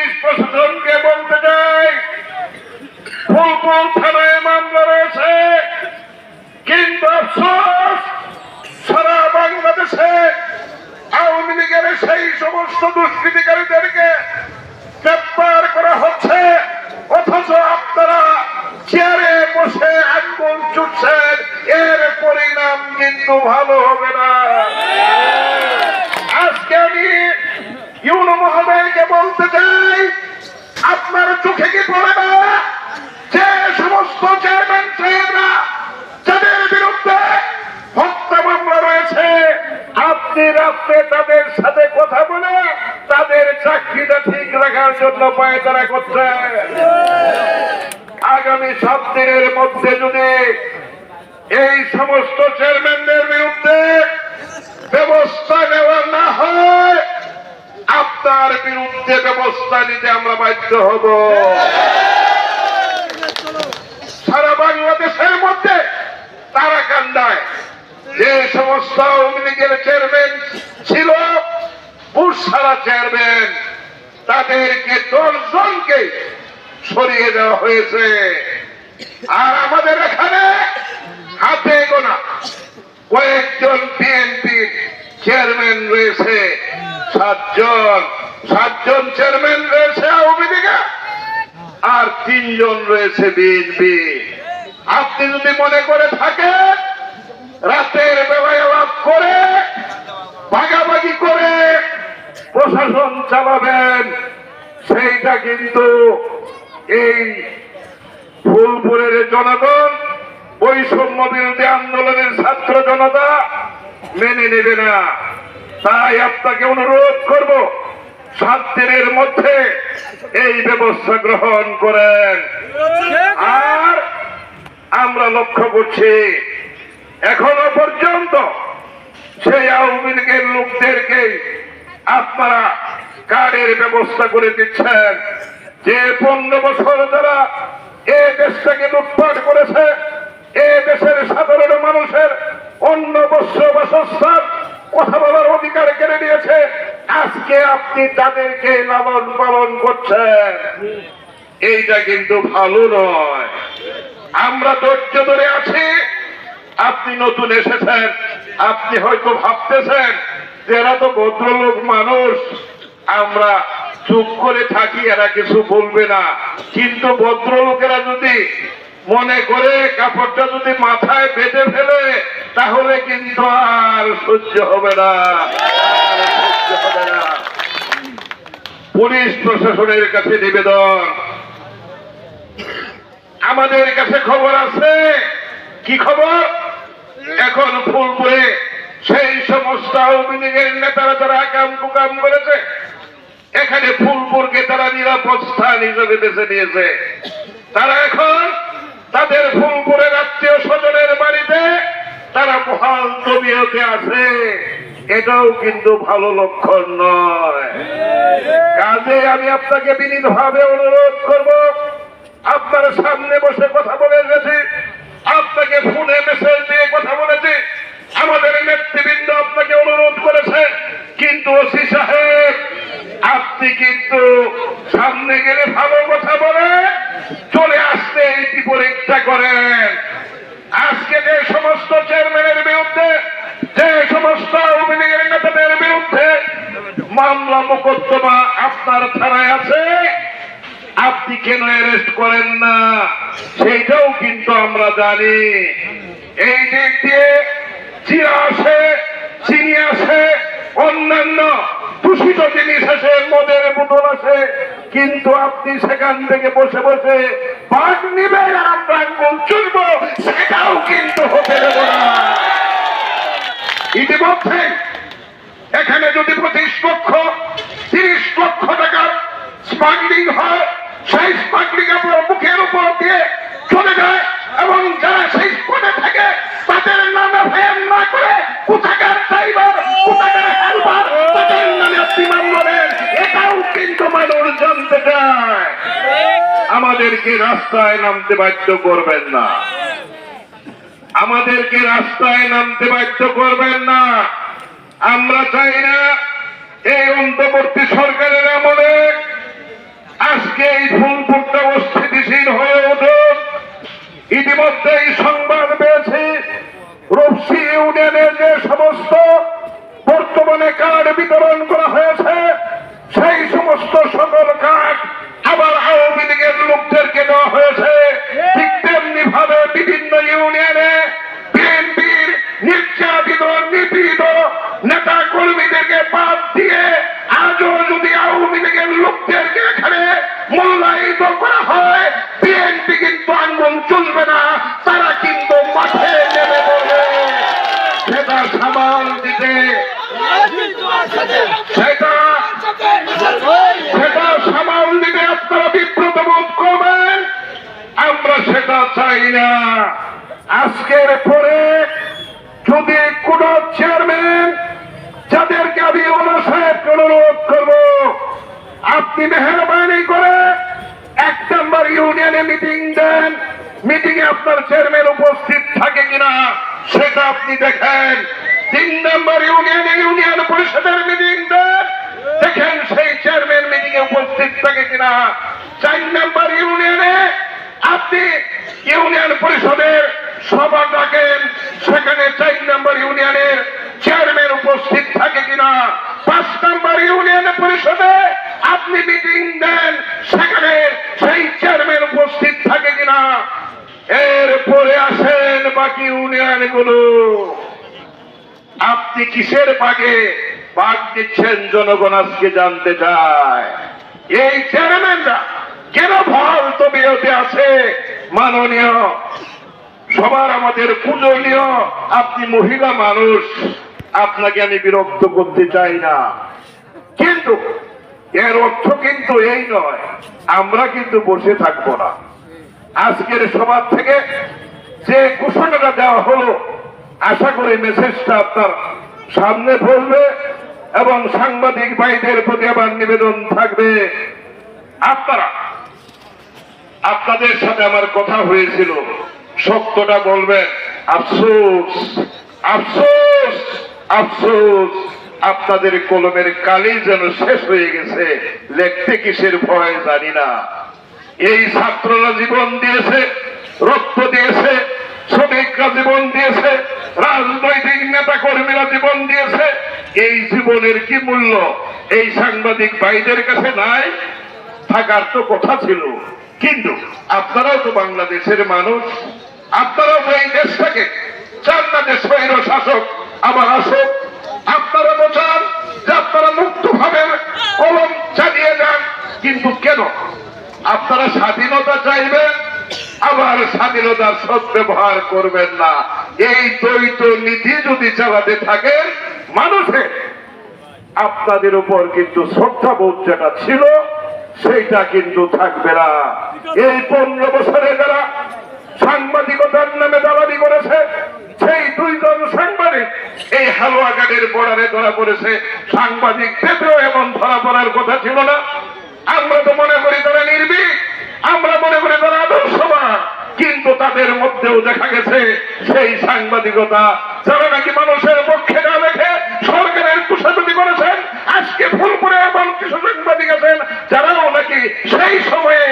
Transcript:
Police প্রশাসনকে বলতে চাই, ফুলপুর থানায় মামলা রয়েছে। কিন্তু আফসোস, সারা বাংলাদেশে আওয়ামী লীগের সেই সমস্ত দুষ্কৃতিকারীদেরকে গ্রেপ্তার করা হচ্ছে অথচ আপনারা চেয়ারে বসে আঙ্গুল চুটছেন এর পরিণাম কিন্তু ভালো হবে না আজকে আমি ইউনো মহোদয়কে বলতে চাই আপনার চোখে কি পড়ে না যে সমস্ত চেয়ারম্যান সাহেবরা যাদের বিরুদ্ধে হত্যা মামলা রয়েছে, আপনি রাত্রে তাদের সাথে কথা বলে তাদের চাকরিটা ঠিক রাখার জন্য পায়তারা করছেন আগামী দিনের মধ্যে যদি এই সমস্ত চেয়ারম্যানদের বিরুদ্ধে ব্যবস্থা নেওয়া না হয় আপনার বিরুদ্ধে ব্যবস্থা নিতে আমরা বাধ্য হব। সারা বাংলাদেশের মধ্যে তারাকান্দায় যে সমস্ত আওয়ামী লীগের চেয়ারম্যান ছিল সারা চেয়ারম্যান, তাদেরকে দশজনকে সরিয়ে দেওয়া হয়েছে। আর আমাদের এখানে হাতে গোনা কয়েকজন বিএনপি চেয়ারম্যান রয়েছে। সাতজন সাতজন চেয়ারম্যান রয়েছে আওয়ামী লীগের আর তিনজন রয়েছে বিএনপি। আপনি যদি মনে করে থাকেন, রাতের আলাপ করে, ভাগাভাগি করে প্রশাসন চালাবেন, সেইটা কিন্তু এই ফুলপুরের জনগণ বৈষম্য বিরোধী আন্দোলনের ছাত্র জনতা মেনে নেবে না। তাই আপনাকে অনুরোধ করব, সাত দিনের মধ্যে এই ব্যবস্থা গ্রহণ করেন। আর আমরা লক্ষ্য করছি, এখনও পর্যন্ত সেই আওয়ামী লীগের লোকদেরকে আপনারা কার্ডের ব্যবস্থা করে দিচ্ছেন। যে পনেরো বছর যারা এ দেশটাকে লুটপাট করেছে, এ দেশের সাধারণ মানুষের অন্য বস্ত্র, বাসস্থান কথা বলার অধিকার কেড়ে নিয়েছে। আজকে আপনি তাদেরকে লালন পালন করছেন। এইটা কিন্তু ভালো নয়। আমরা ধৈর্য ধরে আছি। আপনি নতুন এসেছেন। আপনি হয়তো ভাবতেছেন যে এরা তো ভদ্রলোক মানুষ। আমরা চুপ করে থাকি, এরা কিছু বলবে না। কিন্তু ভদ্রলোকেরা যদি মনে করে, কাপড়টা যদি মাথায় বেঁধে ফেলে তাহলে কিন্তু আর সহ্য হবে না। পুলিশ প্রশাসনের কাছে নিবেদন। আমাদের কাছে খবর আছে। কি খবর? এখন ফুলপুরে সেই সমস্ত আওয়ামী লীগের নেতারা যারা কাম কুকাম করেছে, এখানে ফুলপুরকে তারা নিরাপদ স্থান হিসেবে বেছে নিয়েছে। তারা এখন তাদের ফুলপুরের তারা মহাল তবিয়তে আছে এটাও কিন্তু ভালো লক্ষণ নয়। কাজে আমি আপনাকে বিনীতভাবে অনুরোধ করব, আপনার সামনে বসে কথা বলে গেছি আপনাকে ফোনে মেসেজ দিয়ে কথা বলেছি। আমাদের নেতৃবৃন্দ আপনাকে অনুরোধ করেছে, কিন্তু ওসি সাহেব, আপনি কিন্তু সামনে গেলে ভালো কথা বলে চলে আসতে এই বিপরীতটা করেন আজকে যে সমস্ত চেয়ারম্যানের বিরুদ্ধে যে সমস্ত আওয়ামী লীগের নেতাদের বিরুদ্ধে মামলা মোকদ্দমা আপনার থানায় আছে আপনি কেন অ্যারেস্ট করেন না? সেইটাও কিন্তু আমরা জানি। এই দিক দিয়ে চিরা আসে, চিনি আসে, অন্যান্য দূষিত জিনিস আসে, মদের বোতল আসে, কিন্তু আপনি সেখান থেকে বসে বসে বাঘ নিবে আর আঙ্গুল চুলব, সেটাও কিন্তু হতে দেব না। ইতিমধ্যে আমাদেরকে রাস্তায় নামতে বাধ্য করবেন না। আমাদেরকে রাস্তায় নামতে বাধ্য করবেন না। আমরা চাই না এই অন্তর্বর্তী সরকারের আমলে আজকে এই ফুলপুরটা অস্থিতিশীল হয়ে উঠুক। ইতিমধ্যে এই সংবাদ পেয়েছি রফসি ইউনিয়নের যে সমস্ত বর্তমানে কার্ড বিতরণ করা হয়েছে মূল্যায়িত করা হয় বিএনপি কিন্তু আঙ্গুল চলবে না, তারা কিন্তু মাঠে নেমে পড়বে। সেটা সামাল দিতে। সেটা সামাল দিতে আপনারা বিব্রত বোধ করবেন। আমরা সেটা চাই না। আজকের পরে যদি কোন চেয়ারম্যান যাদেরকে আমি ওনার সাহেবকে অনুরোধ করব, আপনি মেহরবানি করে এক নম্বর ইউনিয়নে মিটিং দেন। মিটিং এ আপনার চেয়ারম্যান উপস্থিত থাকে কিনা, সেটা আপনি দেখেন। তিন নম্বর ইউনিয়নে ইউনিয়ন পরিষদের মিটিং দেন। দেখেন সেই চেয়ারম্যান মিটিং এ উপস্থিত থাকে কিনা। চার নম্বর ইউনিয়নে আপনি ইউনিয়ন পরিষদের সভা ডাকেন, সেখানে চার নম্বর ইউনিয়নের চেয়ারম্যান উপস্থিত থাকে কিনা। পাঁচ নম্বর ইউনিয়ন পরিষদে আপনি মিটিং দেন, সেখানে সেই চেয়ারম্যান উপস্থিত থাকে কিনা? এরপরে আসেন বাকি ইউনিয়নগুলো। আপনি কিসের বাগে? বাঘ দিচ্ছেন জনগণ আজকে জানতে চায়। এই চেয়ারম্যানরা কেন ভল তবিয়তে আছে? মাননীয়, সবার আমাদের পূজনীয়, আপনি মহিলা মানুষ, আপনাকে আমি বিরক্ত করতে চাই না। কিন্তু এর অর্থ কিন্তু এই নয়, আমরা কিন্তু বসে থাকব না। আজকের সভা থেকে যে ঘোষণাটা দেওয়া হলো, আশা করি মেসেজটা আপনার সামনে পড়বে এবং সাংবাদিক ভাইদের প্রতি আমার নিবেদন থাকবে। আপনারা, আপনাদের সাথে আমার কথা হয়েছিল, সত্যটা বলবেন। আফসোস আফসোস আফসোস। আপনাদের কলমের কালি যেন শেষ হয়ে গেছে। লেখতে কিসের ভয় জানি না। এই ছাত্ররা জীবন দিয়েছে, রক্ত দিয়েছে, শ্রমিকরা জীবন দিয়েছে, রাজনৈতিক নেতা কর্মীরা জীবন দিয়েছে। এই জীবনের কি মূল্য? এই সাংবাদিক ভাইদের কাছে নাই? থাকার তো কথা ছিল। কিন্তু আপনারাও তো বাংলাদেশের মানুষ। আপনারাও তো এই দেশটাকে। চান না যে শাসক আবার আসুক আপনারা চান যে আপনারা মুক্ত ভাবে কলম চালিয়ে যান, কিন্তু কেন? আপনারা স্বাধীনতা চাইবেন, আবার স্বাধীনতার সৎ ব্যবহার করবেন না। এই দ্বৈত নীতি যদি চালাতে থাকেন মানুষের আপনাদের উপর কিন্তু শ্রদ্ধাবোধ যেটা ছিল, সেইটা কিন্তু থাকবে না। এই পনেরো বছরে যারা সাংবাদিকতার নামে দালালি করেছে, সেই দুই দুইজন সাংবাদিক এই হালুয়াঘাটের বর্ডারে ধরা পড়েছে। সাংবাদিক ক্ষেত্রেও এমন ধরা পড়ার কথা ছিল না। আমরা তো মনে করি তারা নির্ভীক। আমরা মনে করি তারা আদর্শবান। কিন্তু তাদের মধ্যেও দেখা গেছে সেই সাংবাদিকতা। যারা নাকি মানুষের পক্ষে না লেখে, সরকারের কুশাগতি করেছেন। আজকে ফুলপুরে এমন কিছু সাংবাদিক আছেন, যারাও নাকি সেই সময়ে